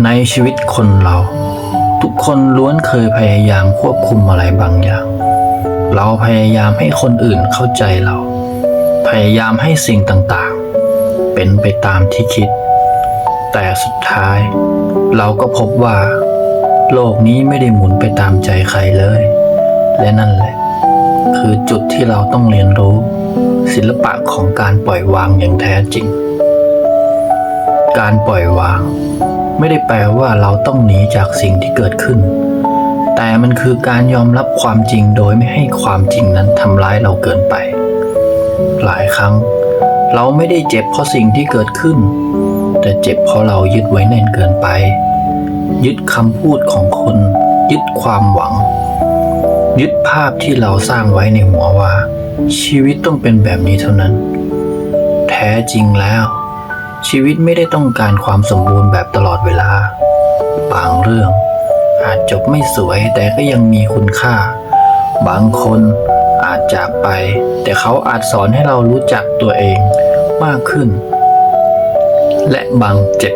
ในชีวิตคนเรา ทุกคนล้วนเคยพยายามควบคุมอะไรบางอย่าง เราพยายามให้คนอื่นเข้าใจเรา พยายามให้สิ่งต่างๆ เป็นไปตามที่คิด แต่สุดท้าย เราก็พบว่า โลกนี้ไม่ได้หมุนไปตามใจใครเลย และนั่นแหละ คือจุดที่เราต้องเรียนรู้ ศิลปะของการปล่อยวางอย่างแท้จริง การปล่อยวาง ไม่ได้แปลว่าเราต้องหนีจากสิ่งที่เกิดขึ้น แต่มันคือการยอมรับความจริงโดยไม่ให้ความจริงนั้นทำร้ายเราเกินไป หลายครั้ง เราไม่ได้เจ็บเพราะสิ่งที่เกิดขึ้น แต่เจ็บเพราะเรายึดไว้แน่นเกินไป ยึดคำพูดของคน ยึดความหวัง ยึดภาพที่เราสร้างไว้ในหัวว่า ชีวิตต้องเป็นแบบนี้เท่านั้น แท้จริงแล้ว ชีวิตไม่ได้ต้องการความสมบูรณ์แบบตลอดเวลา บางเรื่อง อาจจบไม่สวยแต่ก็ยังมีคุณค่า บางคนอาจจากไป แต่เขาอาจสอนให้เรารู้จักตัวเองมากขึ้น และบางเจ็บ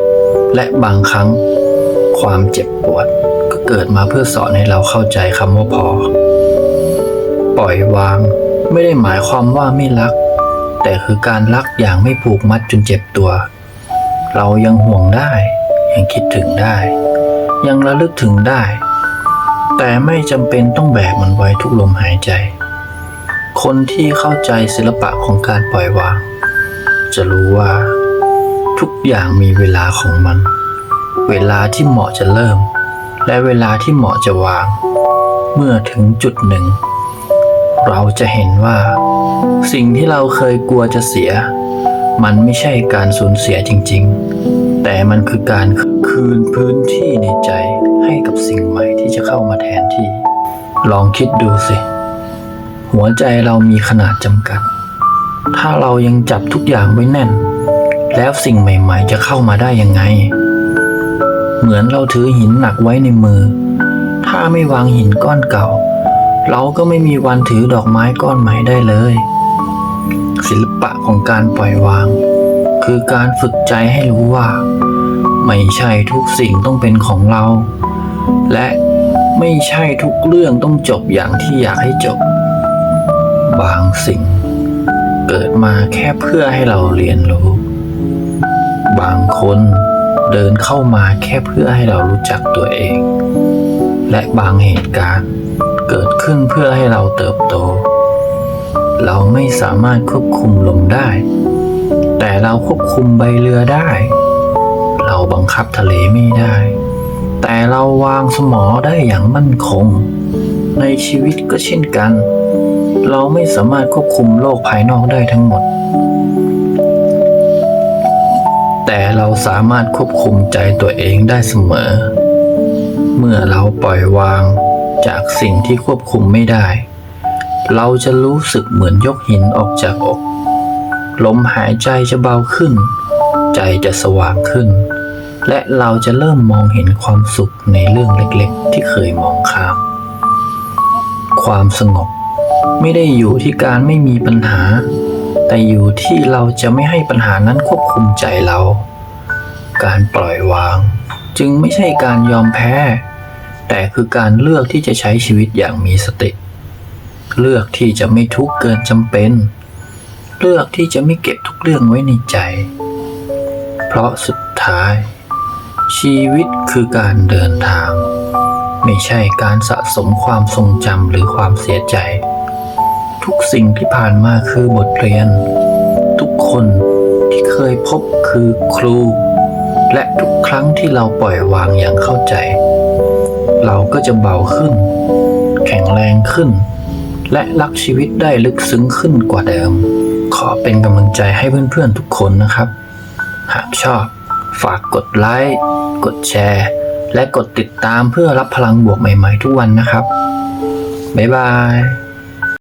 และบางครั้ง ความเจ็บปวด ก็เกิดมาเพื่อสอนให้เราเข้าใจคำว่าพอ ปล่อยวางไม่ได้หมายความว่าไม่รัก แต่คือการรักอย่างไม่ผูกมัดจนเจ็บตัว เรายังห่วงได้ ยังคิดถึงได้ ยังระลึกถึงได้ แต่ไม่จำเป็นต้องแบกมันไว้ทุกลมหายใจ คนที่เข้าใจศิลปะของการปล่อยวาง จะรู้ว่า ทุกอย่างมีเวลาของมัน เวลาที่เหมาะจะเริ่ม และเวลาที่เหมาะจะวาง เมื่อถึงจุดหนึ่ง เราจะเห็นว่า สิ่งที่เราเคยกลัวจะเสีย มันไม่ใช่การสูญเสียจริง ๆ แต่มันคือการคืนพื้นที่ในใจให้กับสิ่งใหม่ที่จะเข้ามาแทนที่ ลองคิดดูสิ หัวใจเรามีขนาดจำกัด ถ้าเรายังจับทุกอย่างไว้แน่น แล้วสิ่งใหม่ๆ จะเข้ามาได้ยังไง เหมือนเราถือหินหนักไว้ในมือ ถ้าไม่วางหินก้อนเก่า เราก็ไม่มีวันถือดอกไม้ก้อนใหม่ได้เลย ศิลปะของการปล่อยวาง คือการฝึกใจให้รู้ว่า ไม่ใช่ทุกสิ่งต้องเป็นของเรา และไม่ใช่ทุกเรื่องต้องจบอย่างที่อยากให้จบ บางสิ่ง เกิดมาแค่เพื่อให้เราเรียนรู้ บางคนเดินเข้ามาแค่เพื่อให้เรารู้จักตัวเอง และบางเหตุการณ์เกิดขึ้นเพื่อให้เราเติบโต เราไม่สามารถควบคุมลมได้ แต่เราควบคุมใบเรือได้ เราบังคับทะเลไม่ได้ แต่เราวางสมอได้อย่างมั่นคง ในชีวิตก็เช่นกัน เราไม่สามารถควบคุมโลกภายนอกได้ทั้งหมด แต่เราสามารถควบคุมใจตัวเองได้เสมอ เมื่อเราปล่อยวางจากสิ่งที่ควบคุมไม่ได้ เราจะรู้สึกเหมือนยกหินออกจากอก ลมหายใจจะเบาขึ้น ใจจะสว่างขึ้น และเราจะเริ่มมองเห็นความสุขในเรื่องเล็กๆ ที่เคยมองข้าม ความสงบไม่ได้อยู่ที่การไม่มีปัญหา แต่อยู่ที่เราจะไม่ให้ปัญหานั้นควบคุมใจเรา การปล่อยวาง จึงไม่ใช่การยอมแพ้ แต่คือการเลือกที่จะใช้ชีวิตอย่างมีสติ เลือกที่จะไม่ทุกข์เกินจำเป็น เลือกที่จะไม่เก็บทุกเรื่องไว้ในใจ เพราะสุดท้าย ชีวิตคือการเดินทาง ไม่ใช่การสะสมความทรงจำหรือความเสียใจ ทุกสิ่งที่ผ่านมาคือบทเรียน ทุกคนที่เคยพบคือครู และทุกครั้งที่เราปล่อยวางอย่างเข้าใจ เราก็จะเบาขึ้น แข็งแรงขึ้น และรักชีวิตได้ลึกซึ้งขึ้นกว่าเดิม ขอเป็นกำลังใจให้เพื่อนๆทุกคนนะครับ หากชอบ ฝากกดไลค์ กดแชร์ และกดติดตามเพื่อรับพลังบวกใหม่ๆทุกวันนะครับ บ๊ายบาย